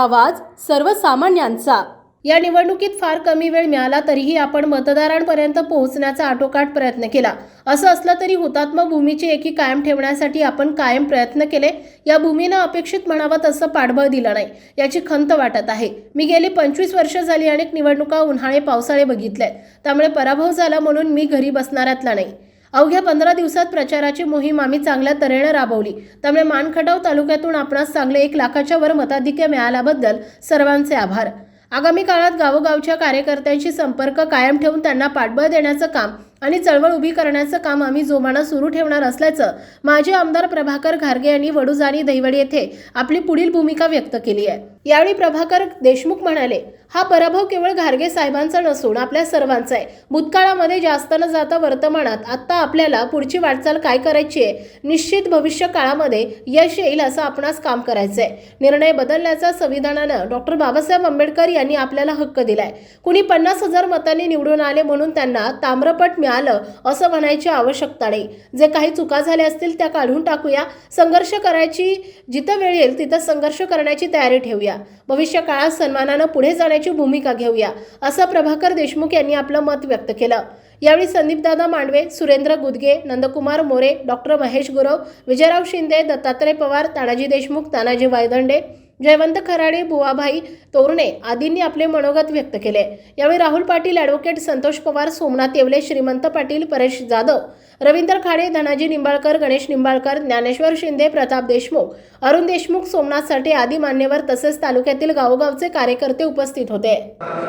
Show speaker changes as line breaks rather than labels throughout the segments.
आवाज सर्वसामान्यांचा.
या निवडणुकीत फार कमी वेळ मिळाला तरीही आपण मतदारांपर्यंत पोहोचण्याचा आटोकाट प्रयत्न केला. असं असलं तरी हुतात्मा भूमीची एकी कायम ठेवण्यासाठी आपण कायम प्रयत्न केले या भूमीनं अपेक्षित म्हणावं तसं पाठबळ दिलं नाही याची खंत वाटत आहे. मी गेली पंचवीस वर्ष झाली अनेक निवडणुका उन्हाळे पावसाळे बघितल्या त्यामुळे पराभव झाला म्हणून मी घरी बसणाऱ्यातला नाही. अवघ्या पंधरा दिवसात प्रचाराची मोहीम आम्ही चांगल्या तऱ्हेनं राबवली. त्यामुळे मानखटाव तालुक्यातून आपणास चांगले एक लाखाच्या वर मताधिक्य मिळाल्याबद्दल सर्वांचे आभार. आगामी काळात गावोगावच्या कार्यकर्त्यांशी संपर्क कायम ठेवून त्यांना पाठबळ देण्याचं काम आणि चळवळ उभी करण्याचं काम आम्ही जोमानं सुरू ठेवणार असल्याचं माजी आमदार प्रभाकर घारगे यांनी वडूजारी दहिवडी येथे आपली पुढील भूमिका व्यक्त केली आहे. यावेळी प्रभाकर देशमुख म्हणाले हा पराभव केवळ घारगे साहेबांचा नसून आपल्या सर्वांचा आहे. भूतकाळामध्ये जास्त न जाता वर्तमानात आत्ता आपल्याला पुढची वाटचाल काय करायची आहे? निश्चित भविष्य काळामध्ये यश येईल असं आपणास काम करायचं आहे निर्णय बदलण्याचा संविधानानं डॉक्टर बाबासाहेब आंबेडकर यांनी आपल्याला हक्क दिलाय. कुणी पन्नास हजार मतांनी निवडून आले म्हणून त्यांना ताम्रपट मिळालं असं म्हणायची आवश्यकता नाही. जे काही चुका झाल्या असतील त्या काढून टाकूया. संघर्ष करायची जिथं वेळ येईल तिथं संघर्ष करण्याची तयारी ठेवूया. भविष्य काळात सन्मानानं पुढे जाण्याची भूमिका घेऊया असं प्रभाकर देशमुख यांनी आपलं मत व्यक्त केलं. यावेळी संदीपदादा मांडवे सुरेंद्र गुदगे नंदकुमार मोरे डॉक्टर महेश गुरव विजयराव शिंदे दत्तात्रय पवार तानाजी देशमुख तानाजी वायदंडे जयवंत खराडे बुवाभाई तोरणे आदींनी आपले मनोगत व्यक्त केले. यावेळी राहुल पाटील ॲडव्होकेट संतोष पवार सोमनाथ येवले श्रीमंत पाटील परेश जाधव रवींद्र खाडे धनाजी निंबाळकर गणेश निंबाळकर ज्ञानेश्वर शिंदे प्रताप देशमुख अरुण देशमुख सोमनाथ साठे आदी मान्यवर तसेच तालुक्यातील गावोगावचे कार्यकर्ते उपस्थित होते.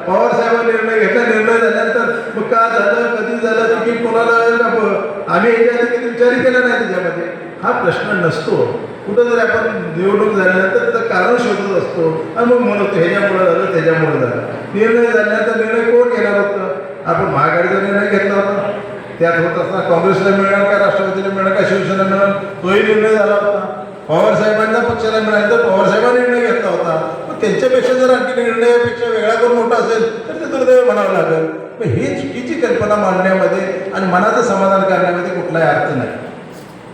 पवार साहेबांनी निर्णय घेतला. निर्णय झाल्यानंतर मग का झालं कधी झालं तिकीट कोणाला आम्ही याच्या केला नाही त्याच्यामध्ये. हा प्रश्न नसतो. कुठं जरी आपण निवडणूक झाल्यानंतर त्याचं कारण शोधत असतो. आणि मग म्हणतो ह्याच्यामुळं झालं त्याच्यामुळं झालं. निर्णय झाल्यानंतर निर्णय कोण घेणार होतं आपण महागाडीचा निर्णय त्यात होत असताना काँग्रेसला मिळणार का राष्ट्रवादीला मिळणार का शिवसेना मिळणार? तोही निर्णय झाला होता. पवार साहेबांना पक्षाला मिळाला तर पवार साहेबांनी निर्णय घेतला होता. पण त्यांच्यापेक्षा जर आणखी निर्णयापेक्षा वेगळा करून मोठा असेल तर ते दुर्दैव म्हणावं लागेल. मग ही चुकीची कल्पना मांडण्यामध्ये आणि मनाचं समाधान करण्यामध्ये कुठलाही अर्थ नाही.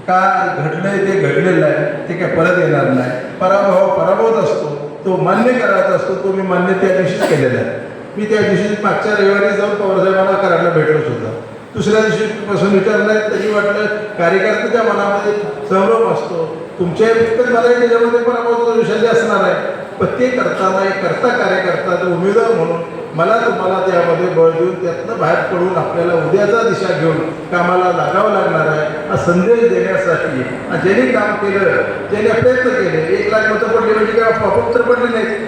का घडलंय ते घडलेलं आहे ते काय परत येणार नाही. पराभव पराभवत पराभवच असतो. तो मान्य करायचा असतो तो मी मान्य त्या दिवशीच केलेला आहे. मी त्या दिवशी मागच्या रविवारी जाऊन पवारसाहेबांना करायला भेटलोच सुद्धा दुसऱ्या दिवशीपासून विचारलं तरी वाटलं कार्यकर्त्याच्या मनामध्ये संभ्रम असतो. तुमच्या व्यक्तीत मला त्याच्यामध्ये पण आपण विषय असणार आहे. पण ते करताना एक करता कार्यकर्ता उमेदवार म्हणून मला तुम्हाला त्यामध्ये बळ देऊन त्यातनं बाहेर पडून आपल्याला उद्याचा दिशा घेऊन कामाला लागावं लागणार आहे हा संदेश देण्यासाठी. आणि काम केलं ज्याने प्रयत्न केले एक लाख मतं पडली म्हणजे काय पॉपअप तर पडले नाहीत.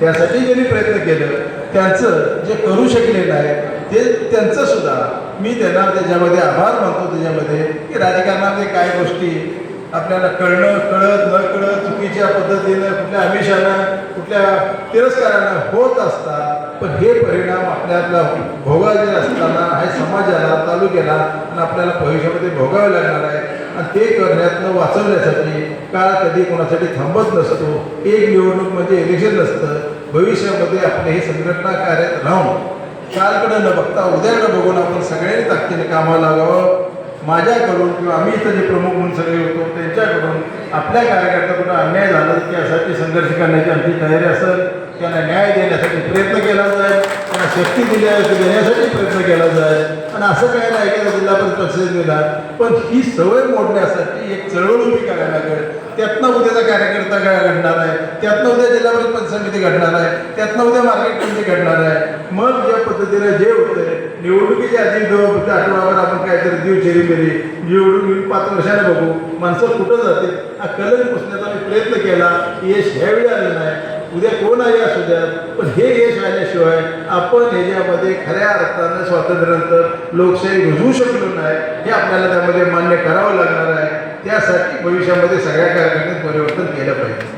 त्यासाठी ज्यांनी प्रयत्न केलं त्यांचं जे करू शकलेलं आहे ते त्यांचं सुद्धा. मी त्यांना त्याच्यामध्ये आभार मानतो त्याच्यामध्ये की राजकारणामध्ये काय गोष्टी आपल्याला कळणं कळत न कळत चुकीच्या पद्धतीनं कुठल्या आमिषानं कुठल्या तिरस्कारानं होत असतात पण हे परिणाम आपल्याला भोगायचे असताना हे समाजाला तालुक्याला आणि आपल्याला भविष्यामध्ये भोगावे लागणार आहे. आणि ते करण्यातनं वाचवण्यासाठी काळ कधी कोणासाठी थांबत नसतो. एक निवडणूक म्हणजे इलेक्शन नसतं. भविष्यामध्ये आपले हे संघटना कार्यात राहून कालकडे न बघता उद्याकडे बघून आपण सगळ्यांनी ताकदीने कामाला लागावं. माझ्याकडून किंवा आम्ही इथं जे प्रमुख म्हणून सगळे होतो त्यांच्याकडून आपल्या कार्यकर्त्याकडून अन्याय झाला तर त्यासाठी संघर्ष करण्याची आमची तयारी असेल. त्यांना न्याय देण्यासाठी प्रयत्न केला जाईल. त्यांना शक्ती दिल्या देण्यासाठी प्रयत्न केला जाईल. आणि असं काय नाही की जिल्हा परिषद परिषदेला पण ही सवय मोडण्यासाठी एक चळवळ उभी करायला लागेल. त्यातनं उद्याचा कार्यकर्ता काय घडणार आहे. त्यातनं उद्या जिल्हा परिषद समिती घडणार आहे. त्यातनं उद्या मार्केट कमिटी घडणार आहे. मग ज्या पद्धतीने जे होतंय निवडणुकीच्या आधी दो आठवड्यावर आपण काहीतरी देऊ चेरी मेरी निवडणूक पाच वर्षाने बघू? माणसं कुठं जाते हा कलर पुसण्याचा मी प्रयत्न केला. यश ह्यावेळी आले नाही. उद्या कोणही असू द्या पण हे यश आल्याशिवाय आपण ह्याच्यामध्ये खऱ्या अर्थानं स्वातंत्र्यानंतर लोकशाही रुजवू शकलो नाही. हे आपल्याला त्यामध्ये मान्य करावं लागणार आहे. त्यासाठी भविष्यामध्ये सगळ्या कार्यकर्त्यांनी परिवर्तन केलं पाहिजे.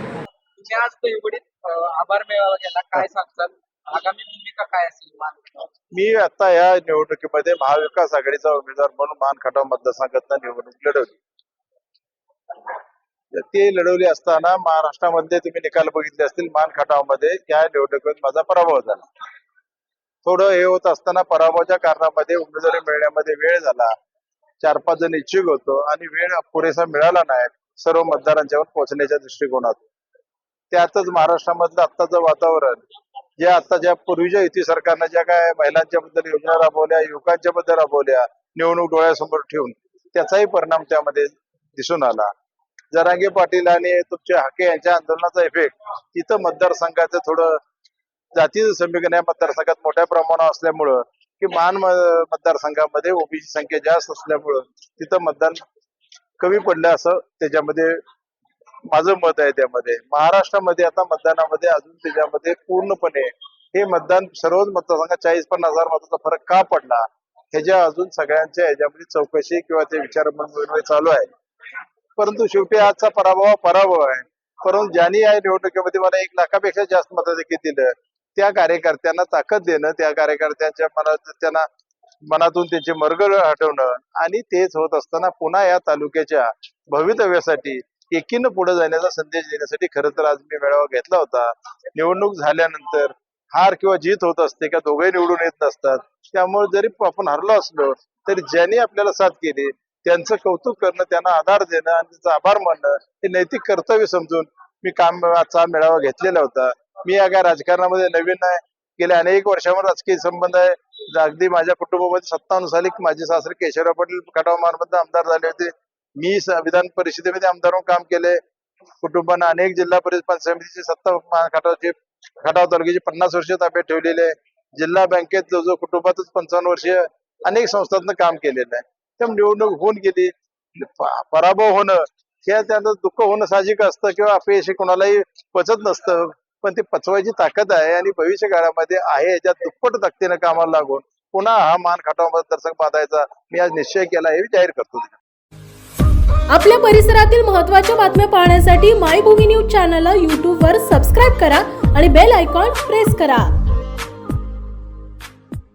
तुझ्या आज आभार मेळावा गेला काय सांगतात आगामी भूमिका काय असेल मान
मी आता या निवडणुकीमध्ये महाविकास आघाडीचा उमेदवार म्हणून मान खटाव मतदारसंघातनं निवडणूक लढवली. ते लढवली असताना महाराष्ट्रामध्ये तुम्ही निकाल बघितले असतील मानखटावमध्ये या निवडणुकीत माझा पराभव झाला. थोडं हे होत असताना पराभवाच्या कारणामध्ये उमेदवारी मिळण्यामध्ये वेळ झाला. चार पाच जण इच्छुक होतो आणि वेळ पुरेसा मिळाला नाही सर्व मतदारांच्यावर पोहोचण्याच्या दृष्टिकोनातून.
त्यातच महाराष्ट्रामधलं आत्ताचं वातावरण जे आता ज्या पूर्वीच्या युती सरकारनं ज्या काय महिलांच्या बद्दल योजना राबवल्या युवकांच्या बद्दल राबवल्या निवडणूक डोळ्यासमोर ठेवून त्याचाही परिणाम त्यामध्ये दिसून आला. जरांगे पाटील आणि तुमचे हाके यांच्या आंदोलनाचा इफेक्ट इथं मतदारसंघाचं थोडं जातीचं समीकरण या मतदारसंघात मोठ्या प्रमाणावर असल्यामुळं की मान मतदारसंघामध्ये ओबीसी संख्या जास्त असल्यामुळं तिथं मतदान कमी पडलं असं त्याच्यामध्ये माझं मत आहे त्यामध्ये. महाराष्ट्रामध्ये आता मतदानामध्ये अजून त्याच्यामध्ये पूर्णपणे हे मतदान सर्वच मतदारसंघात चाळीस पन्नास हजार मताचा फरक का पडला? ह्याच्या अजून सगळ्यांच्या ह्याच्यामध्ये चौकशी किंवा ते विचार चालू आहे. परंतु शेवटी आजचा पराभव पराभव आहे. परंतु ज्यांनी या निवडणुकीमध्ये मला एक लाखापेक्षा जास्त मताधिक्य दिलं त्या कार्यकर्त्यांना ताकद देणं त्या कार्यकर्त्यांच्या मनात त्यांना मनातून त्यांचे मर्ग हटवणं आणि तेच होत असताना पुन्हा या तालुक्याच्या भवितव्यासाठी एकीनं पुढे जाण्याचा संदेश देण्यासाठी खरं तर आज मी मेळावा घेतला होता. निवडणूक झाल्यानंतर हार किंवा जीत होत असते का दोघे निवडून येत नसतात. त्यामुळे जरी आपण हरलो असलो तरी ज्यांनी आपल्याला साथ केली त्यांचं कौतुक करणं त्यांना आधार देणं आणि त्यांचा आभार मानणं हे नैतिक कर्तव्य समजून मी काम मेळावा घेतलेला होता. मी या काय राजकारणामध्ये नवीन आहे. गेल्या अनेक वर्षावर राजकीय संबंध आहे. अगदी माझ्या कुटुंबामध्ये सत्तावन्न साली माझे सासरे केशवराव पाटील खटाव मानमध्ये आमदार झाले होते. मी विधान परिषदेमध्ये आमदार म्हणून काम केले. कुटुंबाने अनेक जिल्हा परिषद पंचायत समितीची सत्ता मा- खटावची खटाव तालुक्याची पन्नास वर्ष ताब्यात ठेवलेले आहे. जिल्हा बँकेत जो जो कुटुंबातच पंचावन्न वर्ष अनेक संस्थांना काम केलेलं आहे. त्यामुळे निवडणूक होऊन गेली. पराभव होणं हे त्यांचं दुःख होणं साहजिक असतं किंवा अपयश कोणालाही पचत नसतं. पण ते पचवायची ताकद आहे आणि भविष्य काळामध्ये आहे याच्यात दुप्पट ताकदीनं कामाला लागून पुन्हा हा मान खटावामध्ये दर्शक बांधायचा मी आज निश्चय केला हे जाहीर करतो.
आपल्या परिसरातील महत्त्वाच्या बातम्या पाहण्यासाठी मायभूमी न्यूज चॅनलला यूट्यूबवर सबस्क्राईब करा आणि बेल आयकॉन प्रेस करा.